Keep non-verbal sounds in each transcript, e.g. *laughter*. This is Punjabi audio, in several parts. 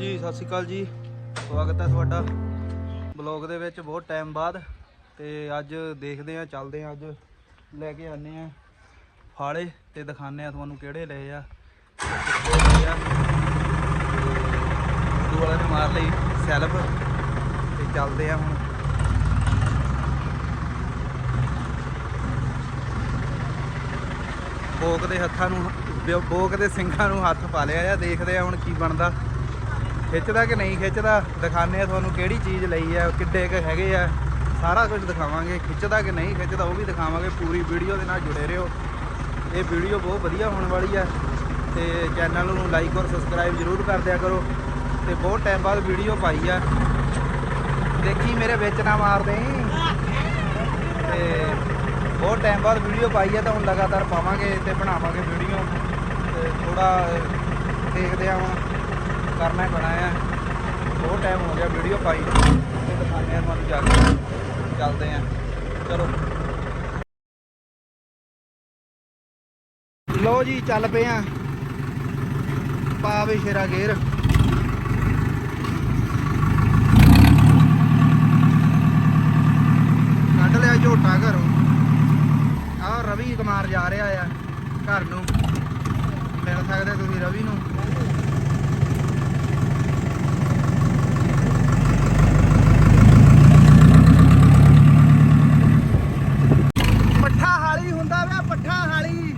ਜੀ, ਸਤਿ ਸ਼੍ਰੀ ਅਕਾਲ ਜੀ। ਸਵਾਗਤ ਹੈ ਤੁਹਾਡਾ। ਬਲੌਗ ਦੇ ਵਿੱਚ ਬਹੁਤ ਟਾਈਮ ਬਾਅਦ ਤੇ ਅੱਜ ਦੇਖਦੇ ਆ ਚੱਲਦੇ ਆ ਅੱਜ ਲੈ ਕੇ ਆਨੇ ਆ ਫਾਲੇ ਤੇ ਦਿਖਾਣੇ ਆ ਤੁਹਾਨੂੰ ਕਿਹੜੇ ਲਏ ਆ। ਕਿੱਥੇ ਦੂ ਵਾਲੇ ਨੇ ਮਾਰ ਲਈ ਸੈਲਫ ਤੇ ਚੱਲਦੇ ਆ ਹੁਣ। ਬੋਕ ਦੇ ਹੱਥਾਂ ਨੂੰ, ਬੋਕ ਦੇ ਸਿੰਘਾਂ ਨੂੰ ਹੱਥ ਪਾ ਲਿਆ ਆ, ਦੇਖਦੇ ਆ ਹੁਣ ਕੀ ਬਣਦਾ। ਖਿੱਚਦਾ ਕਿ ਨਹੀਂ ਖਿੱਚਦਾ ਦਿਖਾਣੇ ਆ ਤੁਹਾਨੂੰ ਕਿਹੜੀ ਚੀਜ਼ ਲਈ ਆ ਕਿੱਡੇ ਕ ਹੈਗੇ ਆ। ਸਾਰਾ ਕੁਝ ਦਿਖਾਵਾਂਗੇ, ਖਿੱਚਦਾ ਕਿ ਨਹੀਂ ਖਿੱਚਦਾ ਉਹ ਵੀ ਦਿਖਾਵਾਂਗੇ, ਪੂਰੀ ਵੀਡੀਓ ਦੇ ਨਾਲ ਜੁੜੇ ਰਹੋ। ਇਹ ਵੀਡੀਓ ਬਹੁਤ ਵਧੀਆ ਹੋਣ ਵਾਲੀ ਆ ਤੇ ਚੈਨਲ ਨੂੰ ਲਾਈਕ ਔਰ ਸਬਸਕ੍ਰਾਈਬ ਜਰੂਰ ਕਰ ਦਿਆ ਕਰੋ ਤੇ ਬਹੁਤ ਟਾਈਮ ਬਾਅਦ ਵੀਡੀਓ ਪਾਈ ਆ। ਦੇਖੀ ਮੇਰੇ ਵਿੱਚ ਨਾ ਮਾਰ ਦੇ ਤੇ ਬਹੁਤ ਟਾਈਮ ਬਾਅਦ ਵੀਡੀਓ ਪਾਈ ਆ ਤਾਂ ਹੁਣ ਲਗਾਤਾਰ ਪਾਵਾਂਗੇ ਤੇ ਬਣਾਵਾਂਗੇ ਵੀਡੀਓ। ਤੇ ਥੋੜਾ ਦੇਖਦੇ ਆ ਕਰਨਾ ਹੀ ਪੈਣਾ ਆ। ਬਹੁਤ ਟਾਈਮ ਹੋ ਗਿਆ ਵੀਡੀਓ ਪਾਈ। ਤੇ ਦਿਖਾਉਂਦੇ ਆ ਤੁਹਾਨੂੰ ਜਾ ਕੇ। ਚੱਲਦੇ ਆ ਚਲੋ। ਲੋ ਜੀ, ਚੱਲ ਪਏ ਆ ਪਾਵੇ ਸ਼ੇਰਾ ਗੇਰ ਕੱਢ ਲਿਆ ਝੋਟਾ ਘਰੋਂ। ਆਹ ਰਵੀ ਕੁਮਾਰ ਜਾ ਰਿਹਾ ਆ ਘਰ ਨੂੰ। ਮਿਲ ਸਕਦੇ ਤੁਸੀਂ ਰਵੀ ਨੂੰ ਪੱਠਾ ਹਾਲੀ ਹੁੰਦਾ ਵਾ ਪੱਠਾ ਹਾਲੀ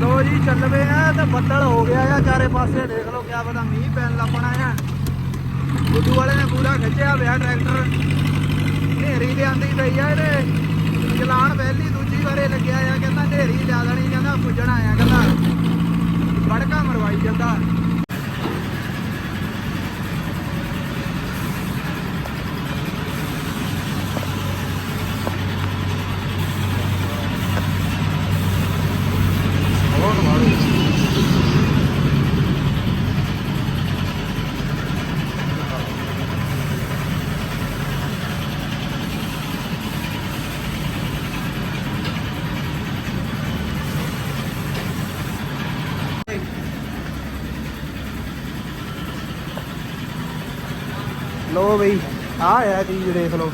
ਲੋ ਜੀ ਚੱਲਵੇ ਆ ਤੇ ਬੱਦਲ ਹੋ ਗਿਆ ਆ, ਚਾਰੇ ਪਾਸੇ ਦੇਖ ਲਓ ਕਿਆ ਪਤਾ ਮੀਂਹ ਪੈਣ ਲੱਪਣਾ ਆ। ਗੁੱਡੂ ਵਾਲੇ ਨੇ ਪੂਰਾ ਖਿੱਚਿਆ ਵਿਆ ਟਰੈਕਟਰ। ਢੇਰੀ ਲਿਆਂਦੀ ਪਈ ਆ ਇਹਦੇ। ਚਲਾਨ ਪਹਿਲੀ ਦੂਜੀ ਵਾਰੇ ਲੱਗਿਆ ਆ, ਕਹਿੰਦਾ ਢੇਰੀ ਲਿਆ ਦੇਣੀ ਕਹਿੰਦਾ ਪੁੱਜਣਾ ਆ, ਕਹਿੰਦਾ। ਬੜਕਾ ਮਰਵਾਈ ਜਾਂਦਾ ਬਹੁਤ ਮਾਰੂ ਲੋ ਬਈ ਆ ਹੈ ਚੀਜ਼ ਦੇਖ ਲਓ।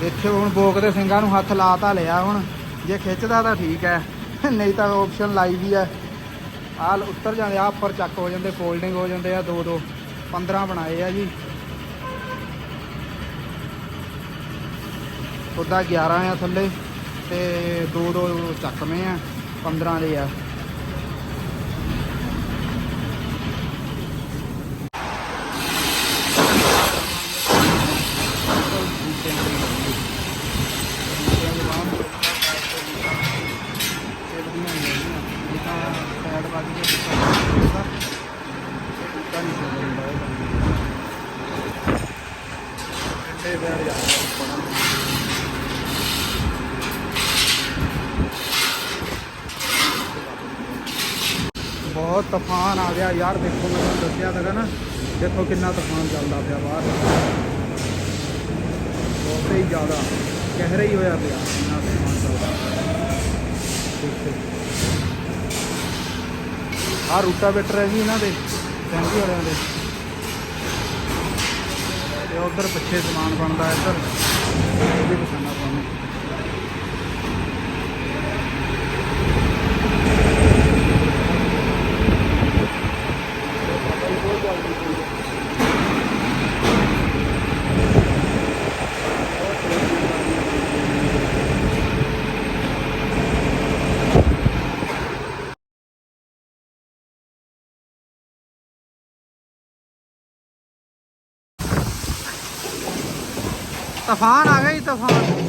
ਦੇਖਿਓ ਹੁਣ ਬੋਕ ਦੇ ਸਿੰਘਾਂ ਨੂੰ ਹੱਥ ਲਾ ਤਾਂ ਲਿਆ ਹੁਣ। ਜੇ ਖਿੱਚਦਾ ਤਾਂ ਠੀਕ ਹੈ, ਨਹੀਂ ਤਾਂ ਆਪਸ਼ਨ ਲਾਈ ਵੀ ਹੈ। ਆ ਉੱਤਰ ਜਾਂਦੇ ਆ ਉੱਪਰ ਚੱਕ ਹੋ ਜਾਂਦੇ ਫੋਲਡਿੰਗ ਹੋ ਜਾਂਦੇ ਆ ਦੋ ਦੋ 15 ਬਣਾਏ ਆ ਜੀ। ਉਹਦਾ 11 ਆ ਥੱਲੇ ਤੇ ਦੋ ਦੋ ਚੱਕਵੇਂ ਆ 15 ਦੇ ਆ। ਬਹੁਤ ਤੂਫਾਨ ਆ ਗਿਆ ਯਾਰ, ਦੇਖੋ ਮੈਂ ਤੁਹਾਨੂੰ ਦੱਸਿਆ ਸੀਗਾ ਨਾ, ਦੇਖੋ ਕਿੰਨਾ ਤੂਫਾਨ ਚੱਲਦਾ ਪਿਆ ਬਾਹਰ। ਬਹੁਤ ਹੀ ਜ਼ਿਆਦਾ ਕਹਿਰਾ ਹੀ ਹੋਇਆ ਪਿਆ ਇੰਨਾ ਤੂਫਾਨ ਚੱਲਦਾ ਦੇਖੋ। ਆ ਰੂਟਾ ਬੈਟਰ ਹੈ ਜੀ ਇਹਨਾਂ ਦੇ ਟੈਂਕੀ ਵਾਲਿਆਂ ਦੇ। ਤੇ ਉਧਰ ਪਿੱਛੇ ਸਮਾਨ ਬਣਦਾ ਇੱਧਰ। ਇਹ ਵੀ ਦਿਖਾਣਾ ਤੁਹਾਨੂੰ ਤੂਫਾਨ ਆ ਗਿਆ ਜੀ ਤੂਫਾਨ।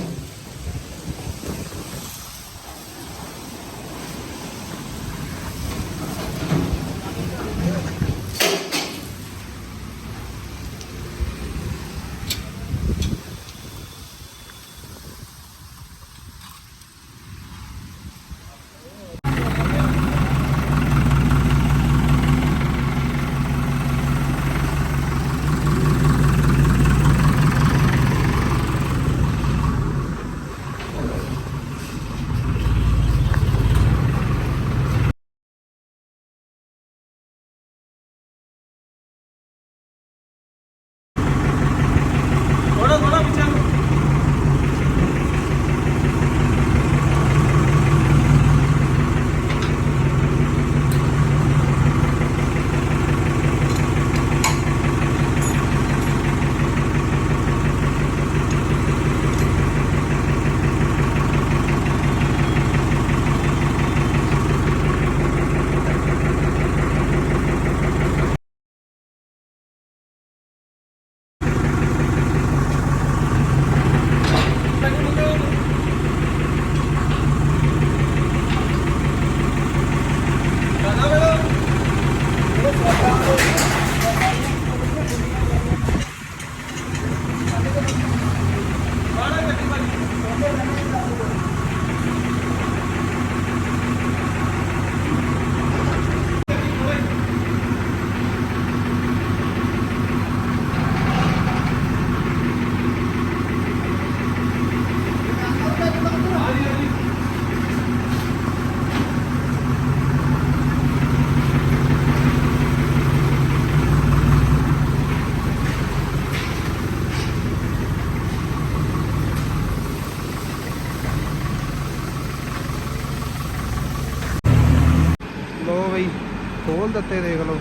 ਖੋਲ ਦਿੱਤੇ, ਦੇਖ ਲਓ।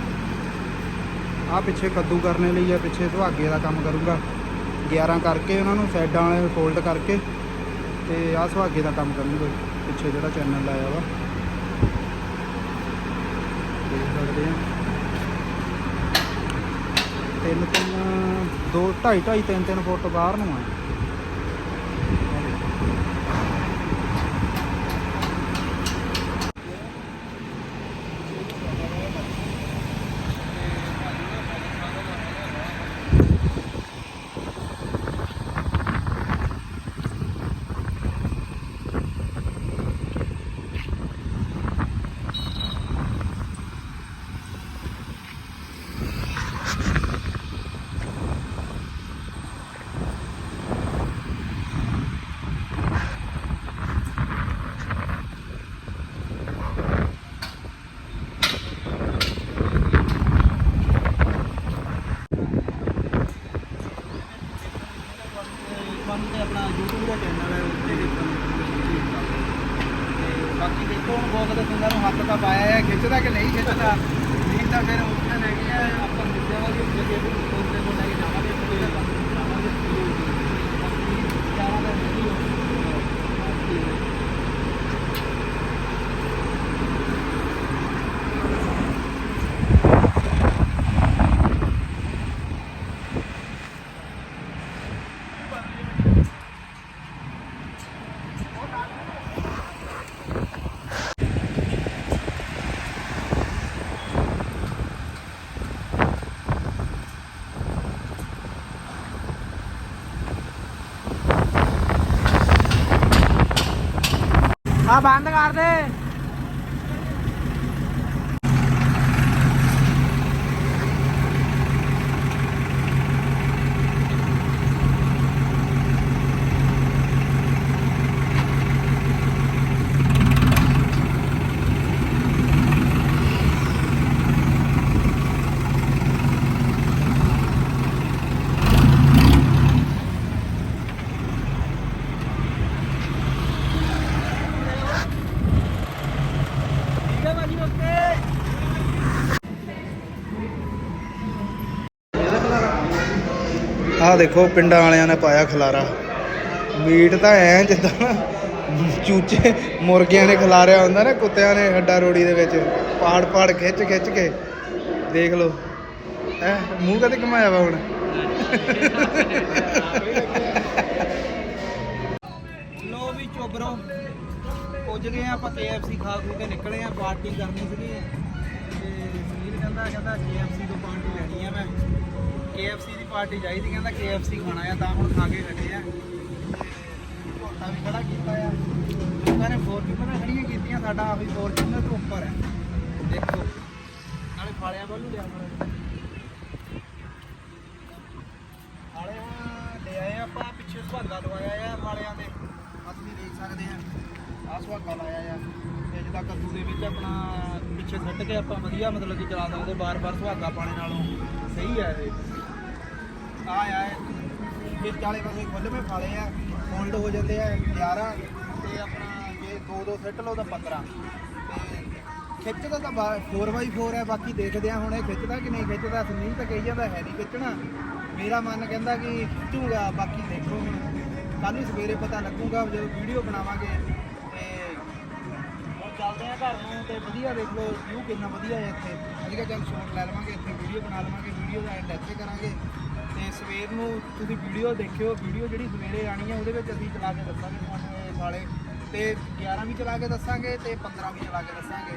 ਆ ਪਿੱਛੇ ਕੱਦੂ ਕਰਨੇ ਲਈ ਆ, ਪਿੱਛੇ ਸੁਹਾਗੇ ਦਾ ਕੰਮ ਕਰੂੰਗਾ। 11 ਕਰਕੇ ਉਹਨਾਂ ਨੂੰ ਸਾਈਡਾਂ ਵਾਲੇ ਫੋਲਡ ਕਰਕੇ ਤੇ ਆ ਸੁਹਾਗੇ ਦਾ ਕੰਮ ਕਰੂੰਗਾ ਪਿੱਛੇ ਜਿਹੜਾ ਚੈਨਲ ਲਾਇਆ ਵਾ। ਦੇਖ ਸਕਦੇ ਆ। ਤਿੰਨ ਤਿੰਨ ਦੋ ਢਾਈ ਢਾਈ ਤਿੰਨ ਤਿੰਨ ਫੁੱਟ ਬਾਹਰ ਨੂੰ ਆ ਮਨ ਤੇ ਆਪਣਾ YouTube ਦਾ ਚੈਨਲ ਹੈ ਉੱਤੇ ਦੇਖਣ ਨੂੰ ਤੇ ਬਾਕੀ ਦੇਖੋ ਹੁਣ ਬਹੁਤ ਦੇ ਸਿੰਘਾਂ ਨੂੰ ਹੱਥ ਤਾਂ ਪਾਇਆ ਹੈ, ਖਿੱਚਦਾ ਕਿ ਨਹੀਂ ਖਿੱਚਦਾ। ਨਹੀਂ ਤਾਂ ਫਿਰ ਆਪਸ਼ਨ ਹੈਗੀ ਆ ਆਪਾਂ ਮਿੱਤਿਆ ਵਾਲੀ ਜਗ੍ਹਾ ਤੇ ਉੱਤੇ ਕੋਲ ਲੈ ਕੇ ਜਾਵਾਂਗੇ ਤੇ ਜਾਵਾਂਗੇ ਬਾਕੀ ਯਾਰਾਂ ਦਾ ਨਹੀਂ ਆ ਬੰਦ ਕਰ ਦੇ ਠੀਕ ਹੈ ਭਾਜੀ ਓਕੇ ਆਹ ਦੇਖੋ, ਪਿੰਡਾਂ ਵਾਲਿਆਂ ਨੇ ਪਾਇਆ ਖਲਾਰਾ। ਮੀਟ ਤਾਂ ਐ ਜਿੱਦਾਂ ਨਾ ਚੂਚੇ ਮੁਰਗਿਆਂ ਨੇ ਖਿਲਾਰਿਆ ਹੁੰਦਾ ਨਾ, ਕੁੱਤਿਆਂ ਨੇ ਹੱਡਾ ਰੋੜੀ ਦੇ ਵਿੱਚ, ਪਾੜ ਪਾੜ ਖਿੱਚ ਖਿੱਚ ਕੇ। ਦੇਖ ਲਓ। ਐ ਮੂੰਹ ਕਦੇ ਘਮਾਇਆ ਵਾ ਹੁਣ? ਲੋ ਵੀ ਚੋਬਰੋ, ਪੁੱਜ ਗਏ ਆਪਾਂ KFC ਖਾ ਖੂ ਕੇ ਨਿਕਲੇ ਆ ਪਾਰਟੀ ਕਰਨੀ ਸੀਗੀ। ਤੇ ਸੁਨੀਲ ਕਹਿੰਦਾ ਕਹਿੰਦਾ KFC ਤੋਂ ਪਾਰਟੀ ਲੈਣੀ ਆ ਮੈਂ। KFC ਦੀ ਪਾਰਟੀ ਚਾਹੀਦੀ, ਕਹਿੰਦਾ KFC ਖਾਣਾ ਆ, ਤਾਂ ਹੁਣ ਖਾ ਕੇ ਹਟੇ ਆ। ਤੇ ਵੀ ਖੜਾ ਕੀਤਾ ਆ। ਲੋਕਾਂ ਨੇ ਫੋਰਚੂਨਰ ਖੜੀਆਂ ਕੀਤੀਆਂ, ਸਾਡਾ ਆਹੀ ਫੋਰਚੂਨਰ ਤੋਂ ਉੱਪਰ ਹੈ ਦੇਖੋ, ਨਾਲੇ ਫਾਲਿਆਂ ਵੱਲ ਨੂੰ ਲਿਆ ਮਾੜਾ ਹਾਲੇ ਲੈ ਆਏ ਆਪਾਂ, ਪਿੱਛੇ ਸੁਹਾਗਾ ਲਵਾਇਆ ਆ ਮਾਲਿਆਂ ਦੇ ਆ ਤੁਸੀਂ ਦੇਖ ਸਕਦੇ ਆ ਆ ਸੁਹਾਗਾ ਲਾਇਆ ਆ। ਤੇ ਜਿੱਦਾਂ ਕੱਦੂ ਦੇ ਵਿੱਚ ਆਪਣਾ ਪਿੱਛੇ ਸੱਟ ਕੇ ਆਪਾਂ ਵਧੀਆ ਮਤਲਬ ਕਿ ਚਲਾ ਸਕਦੇ ਬਾਰ-ਬਾਰ ਸੁਹਾਗਾ ਪਾਣੇ ਨਾਲੋਂ ਸਹੀ ਹੈ ਇਹ। ਆ ਆ ਵਿੱਚ ਵਾਲੇ ਪਾਸੇ ਖੁੱਲਵੇਂ ਫਾਲੇ ਆ ਫੋਲਡ ਹੋ ਜਾਂਦੇ ਆ 11 ਤੇ ਆਪਣਾ ਜੇ ਦੋ ਦੋ ਸੈੱਟ ਲਓ ਤਾਂ 15 ਤੇ ਖਿੱਚਦਾ ਤਾਂ 4x4 ਹੈ, ਬਾਕੀ ਦੇਖਦੇ ਆ ਹੁਣ ਇਹ ਖਿੱਚਦਾ ਕਿ ਨਹੀਂ ਖਿੱਚਦਾ। ਸੁਨੀਲ ਤਾਂ ਕਹੀ ਜਾਂਦਾ ਹੈ ਨਹੀਂ ਖਿੱਚਣਾ। ਮੇਰਾ ਮਨ ਕਹਿੰਦਾ ਕਿ ਖਿੱਚੂਗਾ, ਬਾਕੀ ਦੇਖੋ ਹੁਣ। ਕੱਲ ਨੂੰ ਸਵੇਰੇ ਪਤਾ ਲੱਗੂਗਾ, ਜਦੋਂ ਵੀਡੀਓ ਬਣਾਵਾਂਗੇ। ਤੇ ਹੁਣ ਚੱਲਦੇ ਆ ਘਰ ਨੂੰ ਤੇ ਵਧੀਆ ਦੇਖ ਲਓ ਵਿਊ ਕਿੰਨਾ ਵਧੀਆ ਹੈ ਇੱਥੇ। ਅਸੀਂ ਕਿਹਾ ਚੱਲ ਸ਼ਾਟ ਲੈ ਲਵਾਂਗੇ, ਇੱਥੇ ਵੀਡੀਓ ਬਣਾ ਲਵਾਂਗੇ ਵੀਡੀਓ ਦਾ ਐਂਡ ਇੱਥੇ ਕਰਾਂਗੇ। ਤੇ ਸਵੇਰ ਨੂੰ ਤੁਸੀਂ ਵੀਡੀਓ ਦੇਖਿਓ ਵੀਡੀਓ ਜਿਹੜੀ ਸਵੇਰੇ ਆਣੀ ਹੈ ਉਹਦੇ ਵਿੱਚ ਅਸੀਂ ਚਲਾ ਕੇ ਦੱਸਾਂਗੇ ਤੁਹਾਨੂੰ ਇਹ ਵਾਲੇ ਤੇ 11 ਵੀ ਚਲਾ ਕੇ ਦੱਸਾਂਗੇ ਤੇ 15 ਵੀ ਚਲਾ ਕੇ ਦੱਸਾਂਗੇ।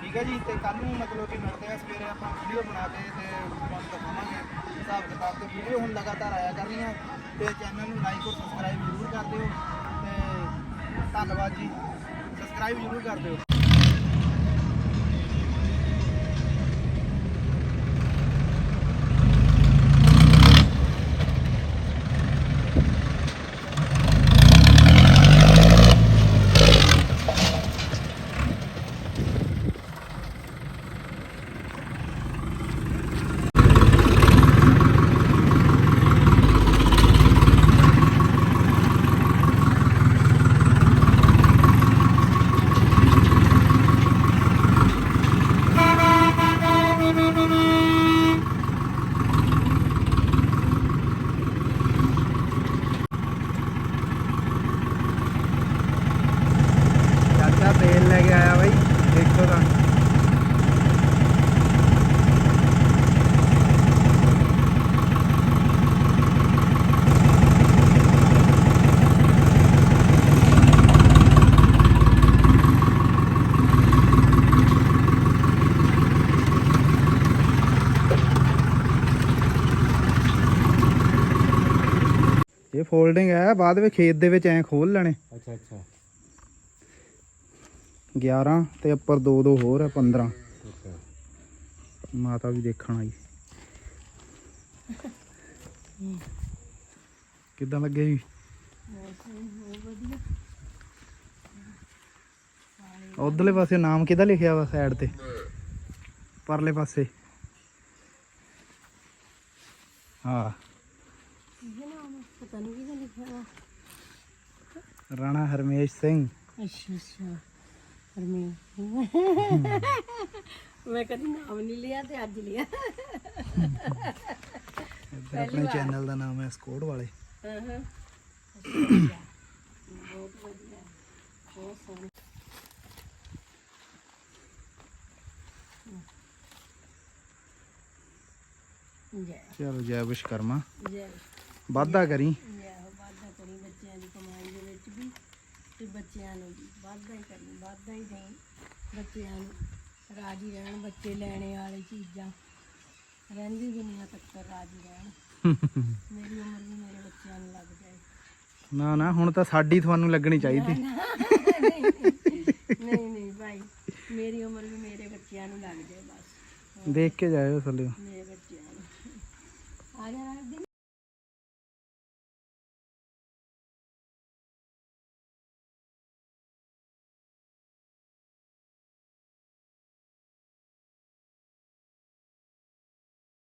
ਠੀਕ ਹੈ ਜੀ? ਤੇ ਕੱਲ ਨੂੰ ਮਤਲਬ ਕਿ ਮਿਲਦੇ ਆ ਸਵੇਰੇ ਆਪਾਂ ਵੀਡੀਓ ਬਣਾ ਕੇ ਤੇ ਤੁਹਾਨੂੰ ਦਿਖਾਵਾਂਗੇ। ਹਿਸਾਬ ਕਿਤਾਬ ਤੇ ਵੀਡੀਓ ਹੁਣ ਲਗਾਤਾਰ ਆਇਆ ਕਰਨੀ ਕਰਨੀਆਂ ਤੇ ਚੈਨਲ ਨੂੰ ਲਾਈਕ ਔਰ ਸਬਸਕ੍ਰਾਈਬ ਜ਼ਰੂਰ ਕਰ ਦਿਓ। ਤੇ ਧੰਨਵਾਦ ਜੀ। ਸਬਸਕ੍ਰਾਈਬ ਜ਼ਰੂਰ ਕਰ ਦਿਓ। ਲੈ ਕੇ ਆਇਆ ਬਾਈ, ਦੇਖੋ ਤਾਂ। ਇਹ ਫੋਲਡਿੰਗ ਹੈ, ਬਾਅਦ ਵਿੱਚ ਖੇਤ ਦੇ ਵਿੱਚ ਐਂ ਖੋਲ ਲੈਣੇ। ਅੱਛਾ ਅੱਛਾ। 11 ਤੇ ਉੱਪਰ ਦੋ ਦੋ ਹੋਰ ਹੈ 15 ਅੱਛਾ ਮਾਤਾ ਵੀ ਦੇਖਣ ਆਈ। ਕਿੱਦਾਂ ਲੱਗੇ ਜੀ? ਉਧਰਲੇ ਪਾਸੇ ਨਾਮ ਕਿਹਦਾ ਲਿਖਿਆ ਵਾ ਸਾਈਡ ਤੇ? ਪਰਲੇ ਪਾਸੇ। ਹਾਂ। ਪਤਾ ਨਹੀਂ ਕਿਹਦਾ ਲਿਖਿਆ ਵਾ। ਰਾਣਾ ਹਰਮੇਸ਼ ਸਿੰਘ। ਅੱਛਾ ਅੱਛਾ। ਹਰਮੀਨ ਮੈਂ ਕਦੀ ਨਾਮ ਨਹੀਂ ਲਿਆ ਤੇ ਅੱਜ ਲਿਆ। ਇੱਧਰ ਆਪਣੇ ਚੈਨਲ ਦਾ ਨਾਮ ਹੈ ਸਕੋਡ ਵਾਲੇ। ਹਾਂ ਹਾਂ। ਬਹੁਤ ਵਧੀਆ। ਬਹੁਤ ਸੋਹਣਾ। ਜੈ ਚਲੋ ਜੈ ਵਿਸ਼ਕਰਮਾ ਜੈ। ਵਾਧਾ ਕਰੀ। ਜੈ ਹੋ ਵਾਧਾ ਕਰੀ ਬੱਚਿਆਂ ਦੀ ਕਮਾਈ ਦੇ ਵਿੱਚ ਵੀ ਤੇ ਬੱਚਿਆਂ ਨੂੰ ਵਾਧਾ ਹੀ ਕਰੀ ਵਾਧਾ ਹੀ ਦੇਈ ਬੱਚਿਆਂ ਨੂੰ। ਰਾਜੀ ਰਹਿਣ ਬੱਚੇ ਲੈਣੇ ਵਾਲੀ ਚੀਜ਼ਾਂ। ਰਹਿੰਦੀ ਦੁਨੀਆ ਤੱਕ ਰਾਜੀ ਰਹਿਣ। *laughs* ਮੇਰੀ ਉਮਰ ਵੀ ਮੇਰੇ ਬੱਚਿਆਂ ਨੂੰ ਲੱਗ ਜਾਏ। ਨਾ ਨਾ ਹੁਣ ਤਾਂ ਸਾਡੀ ਤੁਹਾਨੂੰ ਲੱਗਣੀ ਚਾਹੀਦੀ। ਨਹੀਂ ਨਹੀਂ ਭਾਈ ਮੇਰੀ ਉਮਰ ਵੀ ਮੇਰੇ ਬੱਚਿਆਂ ਨੂੰ ਲੱਗ ਜਾਏ ਬਸ। ਦੇਖ ਕੇ ਜਾਇਓ ਥੱਲੇ। ਮੇਰੇ ਬੱਚਿਆਂ ਨੂੰ। ਆ ਜਾ ਦੇ।